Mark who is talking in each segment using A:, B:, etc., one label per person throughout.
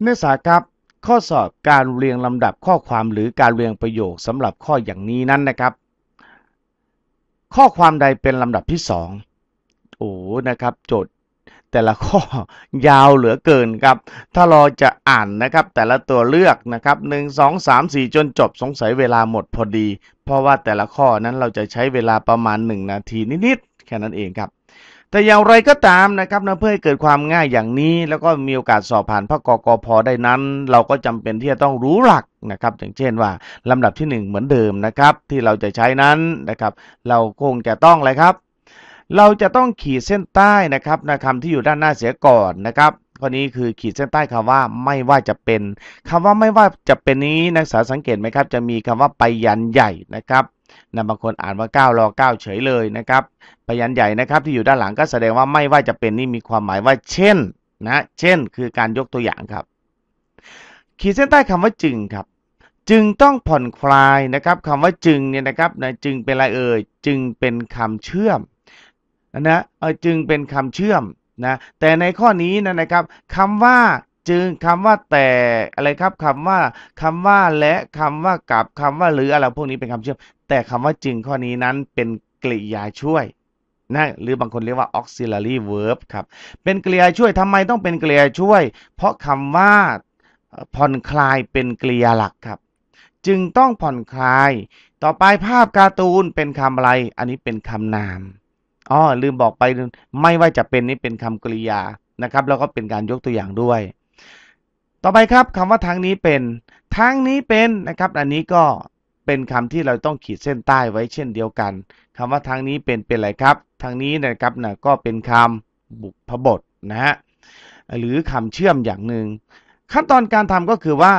A: เนื้อสาครับข้อสอบการเรียงลำดับข้อความหรือการเรียงประโยคสำหรับข้ออย่างนี้นั้นนะครับ ข้อความใดเป็นลำดับที่สองโอ้นะครับ โจทย์แต่ละข้อยาวเหลือเกินครับ ถ้าเราจะอ่านนะครับ แต่ละตัวเลือกนะครับหนึ่งสองสามสี่จนจบสงสัยเวลาหมดพอดี เพราะว่าแต่ละข้อนั้นเราจะใช้เวลาประมาณ 1 นาทีนิดๆแค่นั้นเองครับ แต่อย่างไรก็ตามนะครับนะเพื่อให้เกิดความง่ายอย่างนี้ แล้วก็มีโอกาสสอบผ่านพระกกพได้นั้น เราก็จำเป็นที่จะต้องรู้หลักนะครับ อย่างเช่นว่าลำดับที่ 1 เหมือนเดิมนะครับ ที่เราจะใช้นั้นนะครับ เราคงจะต้องอะไรครับ เราจะต้องขีดเส้นใต้นะครับนะคำที่อยู่ด้านหน้าเสียก่อนนะครับข้อนี้คือขีดเส้นใต้คำว่าไม่ว่าจะเป็นคำว่าไม่ว่าจะเป็นนี้นักศึกษาสังเกตไหมครับ จะมีคำว่าไปยันใหญ่นะครับ นะบางคนอ่านว่า9รอ9เฉยเลยนะครับไปยันใหญ่นะครับที่อยู่ด้านหลังก็แสดงว่าไม่ว่าจะเป็นนี่มีความหมายว่าเช่นนะเช่น คือการยกตัวอย่างครับ ขีดเส้นใต้คำว่าจึงครับ จึงต้องผ่อนคลายนะครับคำว่าจึงเนี่ยนะครับนะจึงเป็นอะไรเอ่ยจึงเป็นคำเชื่อมนะจึงเป็นคำเชื่อมนะแต่ในข้อนี้นะนะครับคำว่า จึงคำว่าแต่อะไรครับคำว่าคำว่าและคำว่ากับคำว่าหรืออะไรพวกนี้เป็นคำเชื่อม แต่คำว่าจึงข้อนี้นั้นเป็นกริยาช่วยนะหรือบางคนเรียกว่า auxiliary verb ครับ เป็นกริยาช่วยทำไมต้องเป็นกริยาช่วย เพราะคำว่าผ่อนคลายเป็นกริยาหลักครับ จึงต้องผ่อนคลาย ต่อไปภาพการ์ตูนเป็นคำอะไร อันนี้เป็นคำนามอ๋อลืมบอกไปไม่ว่าจะเป็นนี่เป็นคำกริยานะครับ แล้วก็เป็นการยกตัวอย่างด้วย ต่อไปครับคำว่าทางนี้เป็นทางนี้เป็นนะครับ อันนี้ก็เป็นคำที่เราต้องขีดเส้นใต้ไว้เช่นเดียวกันคำว่าทางนี้เป็นเป็นอะไรครับทางนี้นะครับนะก็เป็นคำบุพบทนะฮะหรือคำเชื่อมอย่างหนึ่งขั้นตอนการทำก็คือว่า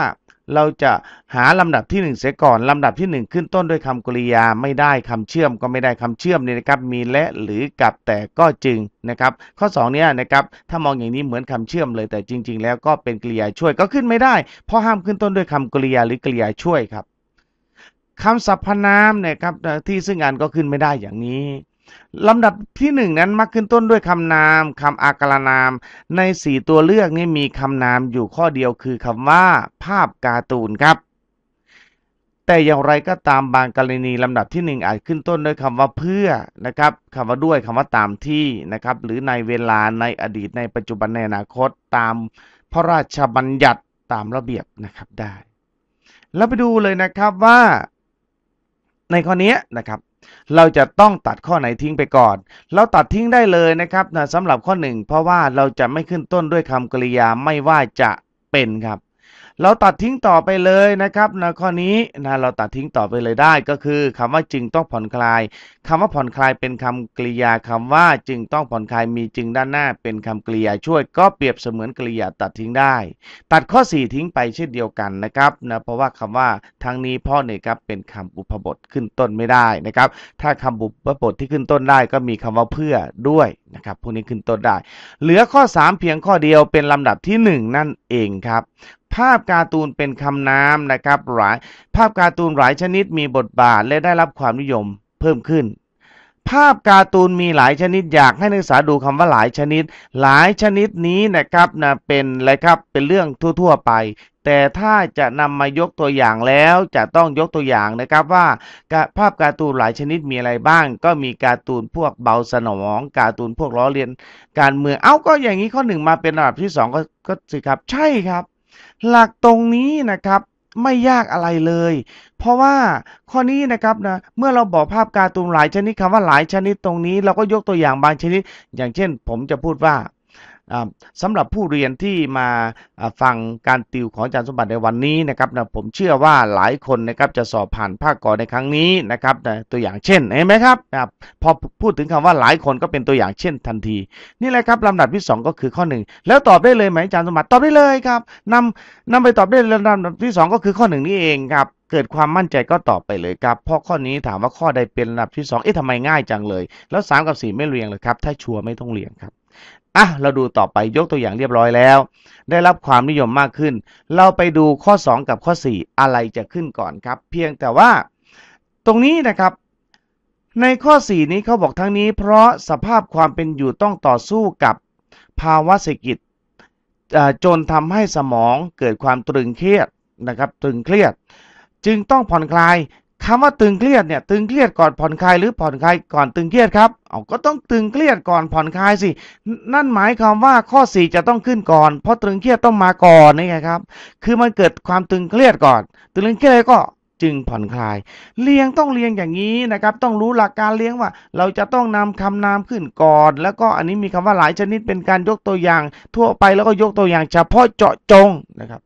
A: เราจะหาลำดับที่1เสียก่อนลำดับที่ 1 ขึ้นต้นด้วยคำกริยาไม่ได้คำเชื่อมก็ไม่ได้คำเชื่อมเนี่ยนะครับมีและหรือกับแต่ก็จึงนะครับข้อ2เนี่ยนะครับถ้ามองอย่างนี้เหมือนคำเชื่อมเลยแต่จริง ๆ แล้วก็เป็นกริยาช่วยก็ขึ้นไม่ได้ เพราะห้ามขึ้นต้นด้วยคำกริยาหรือกริยาช่วยครับคำสรรพนามเนี่ยครับที่ซึ่งอันก็ขึ้นไม่ได้อย่างนี้ ลำดับที่หนึ่งนั้นมักขึ้นต้นด้วยคำนามคำอากรนาม ในสี่ตัวเลือกนี่มีคำนามอยู่ข้อเดียวคือคำว่า ภาพการ์ตูนครับ แต่อย่างไรก็ตามบางกรณีลำดับที่หนึ่งอาจขึ้นต้นด้วยคำว่าเพื่อนะครับคำว่าด้วยคำว่าตามที่นะครับ หรือในเวลาในอดีตในปัจจุบันในอนาคตตามพระราชบัญญัติตามระเบียบนะครับได้ แล้วไปดูเลยนะครับว่าในข้อนี้นะครับ เราจะต้องตัดข้อไหนทิ้งไปก่อน เราตัดทิ้งได้เลยนะครับนะสำหรับข้อ 1 เพราะว่าเราจะไม่ขึ้นต้นด้วยคำกริยาไม่ว่าจะเป็นครับ เราตัดทิ้งต่อไปเลยนะครับนะข้อนี้นะเราตัดทิ้งต่อไปเลยได้ก็คือคำว่าจึงต้องผ่อนคลายคำว่าผ่อนคลายเป็นคำกริยาคำว่าจึงต้องผ่อนคลายมีจึงด้านหน้า เป็นคำกริยาช่วยก็เปรียบเสมือนกริยาตัดทิ้งได้ ตัดข้อ 4 ทิ้งไปเช่นเดียวกันนะครับนะเพราะว่าคำว่าทางนี้พ่อเนี่ยครับเป็นคำอุปบทขึ้นต้นไม่ได้นะครับ ถ้าคำบุปบทที่ขึ้นต้นได้ก็มีคำว่าเพื่อด้วยนะครับพวกนี้ขึ้นต้นได้ เหลือข้อ 3 เพียงข้อเดียวเป็นลำดับที่ 1 นั่นเองครับ ภาพการ์ตูนเป็นคำนามนะครับหลายภาพการ์ตูนหลายชนิดมีบทบาทและได้รับความนิยมเพิ่มขึ้น ภาพการ์ตูนมีหลายชนิดอยากให้นักศึกษาดูคำว่าหลายชนิด หลายชนิดนี้นะครับนะเป็นอะไรครับเป็นเรื่องทั่ว ๆ ไป แต่ถ้าจะนำมายกตัวอย่างแล้วจะต้องยกตัวอย่างนะครับว่าภาพการ์ตูนหลายชนิดมีอะไรบ้าง ก็มีการ์ตูนพวกเบาสนองการ์ตูนพวกล้อเลียนการเมืองเอ้าก็อย่างนี้ข้อหนึ่งมาเป็นระดับที่2ก็ก็สิครับใช่ครับ หลักตรงนี้นะครับไม่ยากอะไรเลย เพราะว่าข้อนี้นะครับนะเมื่อเราบอกภาพการ์ตูนหลายชนิดคำว่าหลายชนิดตรงนี้ เราก็ยกตัวอย่างบางชนิด อย่างเช่น ผมจะพูดว่า สำหรับผู้เรียนที่มาฟังการติวของอาจารย์สมบัติในวันนี้นะครับนะผมเชื่อว่าหลายคนนะครับจะสอบผ่านภาคก่อนในครั้งนี้นะครับนะตัวอย่างเช่นเห็นไหมครับนะพอพูดถึงคำว่าหลายคนก็เป็นตัวอย่างเช่นทันที นี่แหละครับลำดับที่ 2 ก็คือข้อ 1 แล้วตอบได้เลยไหมอาจารย์สมบัติตอบได้เลยครับนำนำไปตอบได้ลำดับที่ 2 ก็คือข้อ 1 นี่เองครับ เกิดความมั่นใจก็ตอบไปเลยครับเพราะข้อนี้ถามว่าข้อใดเป็นลำดับที่ 2 เอ๊ะทำไมง่ายจังเลย แล้ว 3 กับ 4 ไม่เรียงเลยครับ ถ้าชัวร์ไม่ต้องเรียงครับอะเราดูต่อไปยกตัวอย่างเรียบร้อยแล้ว ได้รับความนิยมมากขึ้น เราไปดูข้อ 2 กับข้อ 4 อะไรจะขึ้นก่อนครับ เพียงแต่ว่า ตรงนี้นะครับ ในข้อ 4 นี้เขาบอกทั้งนี้ เพราะสภาพความเป็นอยู่ต้องต่อสู้กับภาวะเศรษฐกิจจนทำให้สมองเกิดความตรึงเครียดนะครับ ตรึงเครียด จึงต้องผ่อนคลายคำว่าตึงเครียดเนี่ยตึงเครียดก่อนผ่อนคลายหรือผ่อนคลายก่อนตึงเครียดครับเอาก็ต้องตึงเครียดก่อนผ่อนคลายสิ นั่นหมายความว่าข้อ 4 จะต้องขึ้นก่อน เพราะตึงเครียดต้องมาก่อนนี่ไงครับ คือมันเกิดความตึงเครียดก่อน ตึงเครียดก็จึงผ่อนคลายเรียงต้องเรียงอย่างนี้นะครับ ต้องรู้หลักการเรียงว่า เราจะต้องนำคำนามขึ้นก่อน แล้วก็อันนี้มีคำว่าหลายชนิดเป็นการยกตัวอย่าง ทั่วไปแล้วก็ยกตัวอย่างเฉพาะเจาะจงนะครับ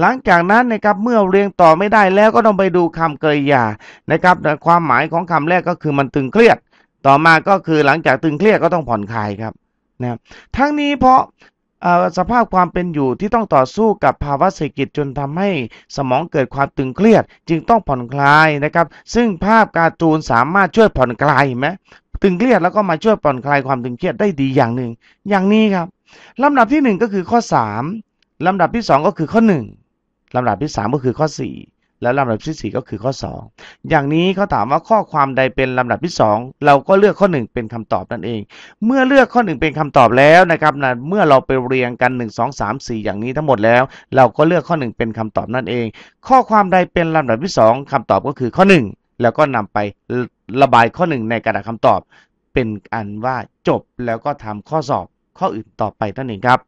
A: หลังจากนั้นนะครับเมื่อเรียงต่อไม่ได้แล้วก็ต้องไปดูคำกริยานะครับความหมายของคำแรกก็คือมันตึงเครียด ต่อมาก็คือหลังจากตึงเครียดก็ต้องผ่อนคลายครับนะครับทั้งนี้เพราะสภาพความเป็นอยู่ที่ต้องต่อสู้กับภาวะเศรษฐกิจจนทำให้สมองเกิดความตึงเครียด จึงต้องผ่อนคลายนะครับ ซึ่งภาพการ์ตูนสามารถช่วยผ่อนคลายไหมตึงเครียดแล้วก็มาช่วยผ่อนคลายความตึงเครียดได้ดีอย่างหนึ่ง อย่างนี้ครับลำดับที่หนึ่งก็คือข้อสาม ลำดับที่สองก็คือข้อหนึ่งลำดับที่สามก็คือข้อสี่และลำดับที่สี่ก็คือข้อสองอย่างนี้เขาถามว่าข้อความใดเป็นลำดับที่สองเราก็เลือกข้อหนึ่งเป็นคำตอบนั่นเอง เมื่อเลือกข้อหนึ่งเป็นคำตอบแล้วนะครับนะเมื่อเราไปเรียงกัน 1 2 3 4 อย่างนี้ทั้งหมดแล้ว เราก็เลือกข้อหนึ่งเป็นคำตอบนั่นเอง ข้อความใดเป็นลำดับที่สองคำตอบก็คือข้อหนึ่งแล้วก็นำไประบายข้อหนึ่งในกระดาษคำตอบ เป็นอันว่าจบแล้วก็ทำข้อสอบข้ออื่นต่อไปนั่นเองครับ